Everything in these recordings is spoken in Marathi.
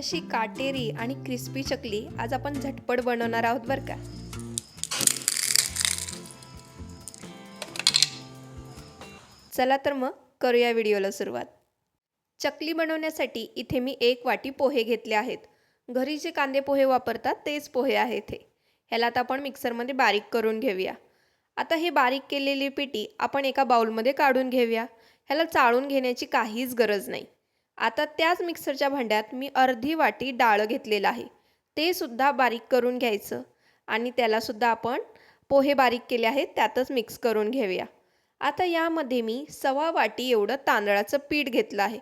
अशी काटेरी आणि क्रिस्पी चकली आज आपण झटपट बनवणार आहोत बरं का. चला तर मग करूया व्हिडिओला सुरुवात. चकली बनवण्यासाठी इथे मी एक वाटी पोहे घेतले आहेत. घरी जे कांदे पोहे वापरतात तेच पोहे आहेत हे ह्याला आता आपण मिक्सरमध्ये बारीक करून घेऊया. आता हे बारीक केलेली पिटी आपण एका बाउलमध्ये काढून घेऊया. ह्याला चाळून घेण्याची काहीच गरज नाही. आता त्याच मिक्सरच्या भांड्यात मी अर्धी वाटी डाळ घेतलेलं आहे. ते सुद्धा बारीक करून घ्यायचं. आणि त्यालासुद्धा आपण पोहे बारीक केले आहेत त्यातच मिक्स करून घेऊया. आता यामध्ये मी सव्वा वाटी एवढं तांदळाचं पीठ घेतलं आहे.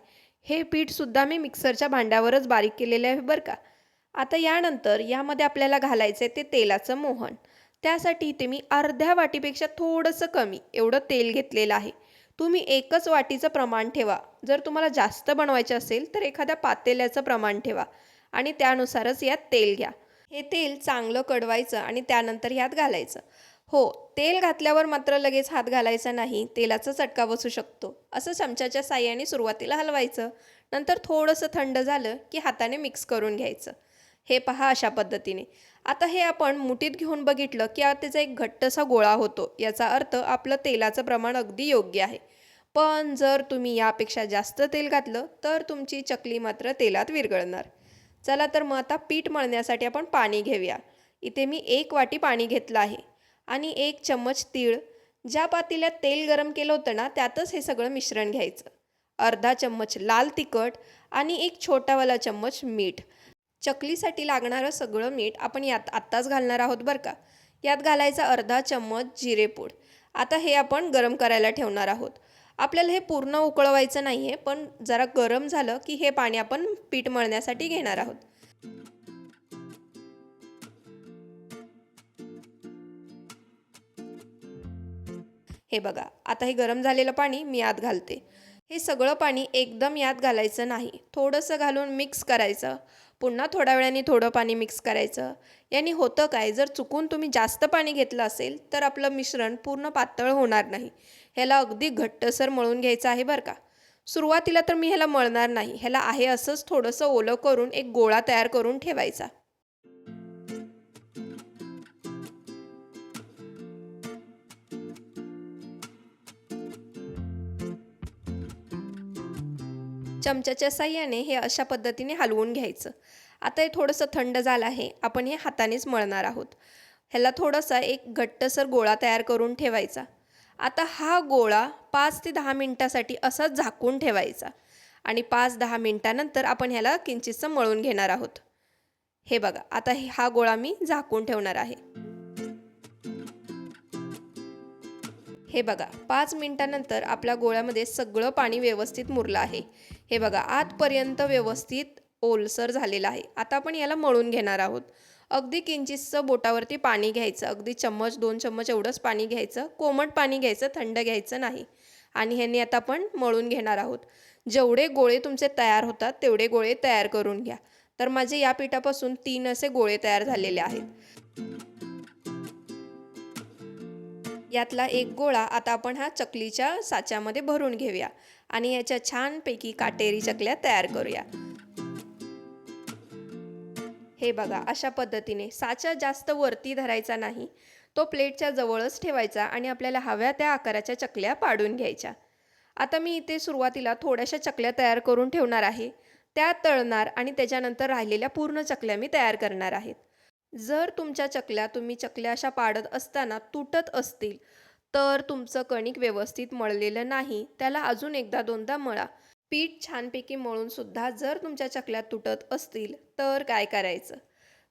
हे पीठसुद्धा मी मिक्सरच्या भांड्यावरच बारीक केलेलं आहे बरं का. आता यानंतर यामध्ये आपल्याला घालायचं आहे ते तेलाचं मोहन. त्यासाठी इथे मी अर्ध्या वाटीपेक्षा थोडंसं कमी एवढं तेल घेतलेलं आहे. तुम्ही एकच वाटीचं प्रमाण ठेवा. जर तुम्हाला जास्त बनवायचं असेल तर एखाद्या पातेल्याचं प्रमाण ठेवा आणि त्यानुसारच यात तेल घ्या. हे तेल चांगलं कडवायचं आणि त्यानंतर ह्यात घालायचं. हो तेल घातल्यावर मात्र लगेच हात घालायचा नाही तेलाचा चटका बसू शकतो. असं चमच्याच्या साह्याने सुरुवातीला हलवायचं. नंतर थोडंसं थंड झालं की हाताने मिक्स करून घ्यायचं. हे पहा अशा पद्धतीने. आता हे आपण मुठीत घेऊन बघितलं की त्याचा एक घट्टसा गोळा होतो याचा अर्थ आपलं तेलाचं प्रमाण अगदी योग्य आहे. पण जर तुम्ही यापेक्षा जास्त तेल घातलं तर तुमची चकली मात्र तेलात विरघळणार. चला तर मग आता पीठ मळण्यासाठी आपण पाणी घेऊया. इथे मी एक वाटी पाणी घेतलं आहे आणि एक चम्मच तीळ. ज्या पातेल्यात तेल गरम केलं होतं ना त्यातच हे सगळं मिश्रण घ्यायचं. अर्धा चम्मच लाल तिखट आणि एक छोटावाला चम्मच मीठ. चकलीसाठी लागणारं सगळं मीठ आपण यात आत्ताच घालणार आहोत बरं का? यात घालायचा अर्धा चम्मच जिरेपूड आता हे आपण गरम करायला ठेवणार आहोत. आपल्याला हे पूर्ण उकळवायचं नाही आहे पण जरा गरम झालं की हे पाणी आपण पीठ मळण्यासाठी घेणार आहोत. हे बघा आता हे गरम झालेलं पाणी मी यात घालते. हे सगळं पाणी एकदम यात घालायचं नाही. थोडंसं घालून मिक्स करायचं. पुन्हा थोड्या वेळाने थोडं पाणी मिक्स करायचं. याने होतं काय? जर चुकून तुम्ही जास्त पाणी घेतलं असेल तर आपलं मिश्रण पूर्ण पातळ होणार नाही. ह्याला अगदी घट्टसर मळून घ्यायचं आहे बरं का? सुरुवातीला तर मी ह्याला मळणार नाही. ह्याला आहे असंच थोडंसं ओलं करून एक गोळा तयार करून ठेवायचा. चमच्याच्या साह्याने हे अशा पद्धतीने हलवून घ्यायचं. आता हे थोडंसं थंड झालं आहे. आपण हे हातानेच मळणार आहोत. ह्याला थोडासा एक घट्टसर गोळा तयार करून ठेवायचा. आता हा गोळा पाच ते दहा मिनटासाठी असा झाकून ठेवायचा. आणि पाच दहा मिनटानंतर आपण ह्याला किंचितसं मळून घेणार आहोत. हे बघा आता हा गोळा मी झाकून ठेवणार आहे. हे बघा पाच मिनटानंतर आपल्या गोळ्यामध्ये सगळं पाणी व्यवस्थित मुरलं आहे. हे बघा आतपर्यंत व्यवस्थित ओलसर झालेलं आहे. आता आपण याला मळून घेणार आहोत. अगदी किंचितचं बोटावरती पाणी घ्यायचं अगदी चम्मच दोन चम्मच एवढंच पाणी घ्यायचं कोमट पाणी घ्यायचं थंड घ्यायचं नाही. आणि ह्यांनी आता आपण मळून घेणार आहोत. जेवढे गोळे तुमचे तयार होतात तेवढे गोळे तयार करून घ्या. तर माझे या पिठापासून तीन असे गोळे तयार झालेले आहेत. यातला एक गोळा आता आपण हा चकलीच्या साच्यामध्ये भरून घेऊया. आणि याच्या छानपैकी काटेरी चकल्या तयार करूया. हे बघा अशा पद्धतीने साचा जास्त वरती धरायचा नाही. तो प्लेटच्या जवळच ठेवायचा आणि आपल्याला हव्या त्या आकाराच्या चकल्या पाडून घ्यायच्या. आता मी इथे सुरुवातीला थोड्याशा चकल्या तयार करून ठेवणार आहे. त्या तळणार आणि त्याच्यानंतर राहिलेल्या पूर्ण चकल्या मी तयार करणार आहेत. जर तुमच्या चकल्या तुम्ही चकल्या अशा पाडत असताना तुटत असतील तर तुमचं कणिक व्यवस्थित मळलेलं नाही. त्याला अजून एकदा दोनदा मळा. पीठ छानपैकी मळून सुद्धा जर तुमच्या चकल्या तुटत असतील तर काय करायचं?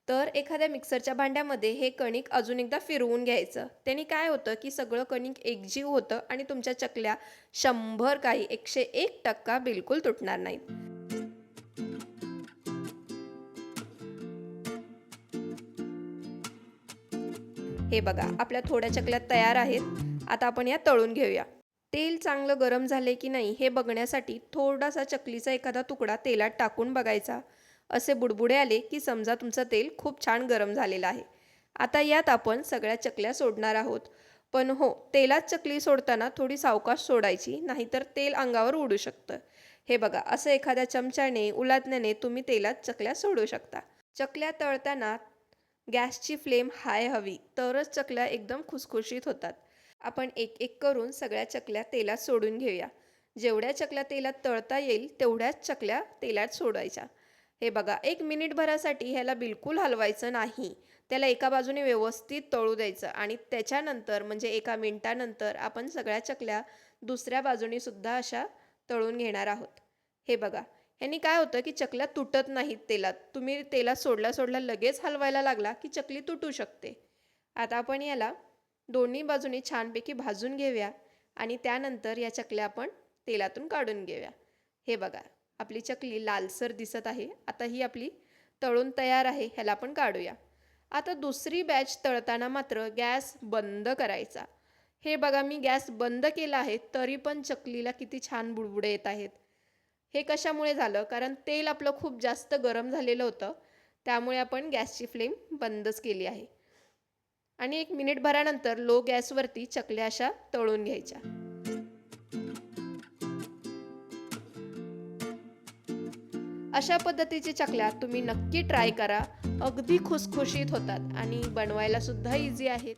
तर एखाद्या मिक्सरच्या भांड्यामध्ये हे कणिक अजून एकदा फिरवून घ्यायचं. त्याने काय होतं की सगळं कणिक एकजीव होतं आणि तुमच्या चकल्या शंभर काही एकशे एक टक्का बिलकुल तुटणार नाहीत. हे बघा आपल्या थोड्या चकल्या तयार आहेत. आता आपण या तळून घेऊया. तेल चांगलं गरम झाले की नाही हे बघण्यासाठी थोडासा चकलीचा एखादा तुकडा तेलात टाकून बघायचा. असे बुडबुडे आले की समजा तुमचं तेल खूप छान गरम झालेलं आहे. आता यात आपण सगळ्या चकल्या सोडणार आहोत. पण हो तेलात चकली सोडताना थोडी सावकाश सोडायची नाहीतर तेल अंगावर उडू शकतं. हे बघा असं एखाद्या चमच्याने उलाटण्याने तुम्ही तेलात चकल्या सोडू शकता. चकल्या तळताना गॅसची फ्लेम हाय हवी तरच चकल्या एकदम खुसखुशीत होतात. आपण एक एक करून सगळ्या चकल्या तेलात सोडून घेऊया. जेवढ्या चकल्या तेलात तळता येईल तेवढ्याच चकल्या तेलात सोडायच्या. हे बघा एक मिनिटभरासाठी ह्याला बिलकुल हलवायचं नाही. त्याला एका बाजूने व्यवस्थित तळू द्यायचं आणि त्याच्यानंतर म्हणजे एका मिनटानंतर आपण सगळ्या चकल्या दुसऱ्या बाजूने सुद्धा अशा तळून घेणार आहोत. हे बघा ह्यांनी काय होतं की चकल्या तुटत नाहीत तेलात. तुम्ही तेलात सोडल्या सोडला लगेच हलवायला लागला की चकली तुटू शकते. आता आपण याला दोन्ही बाजूनी छानपैकी भाजून घेऊया आणि त्यानंतर या चकल्या आपण तेलातून काढून घेऊया. हे बघा आपली चकली लालसर दिसत आहे. आता ही आपली तळून तयार आहे ह्याला आपण काढूया. आता दुसरी बॅच तळताना मात्र गॅस बंद करायचा. हे बघा मी गॅस बंद केला आहे तरी पण चकलीला किती छान बुडबुडे येत आहेत. हे कशामुळे झालं? कारण तेल आपलं खूप जास्त गरम झालेलं होतं. त्यामुळे आपण गॅसची फ्लेम बंदच केली आहे. आणि एक मिनिटभरानंतर लो गॅसवरती चकल्या अशा तळून घ्यायच्या. अशा पद्धतीची चकल्या तुम्ही नक्की ट्राय करा. अगदी खुसखुशीत होतात आणि बनवायला सुद्धा इझी आहेत.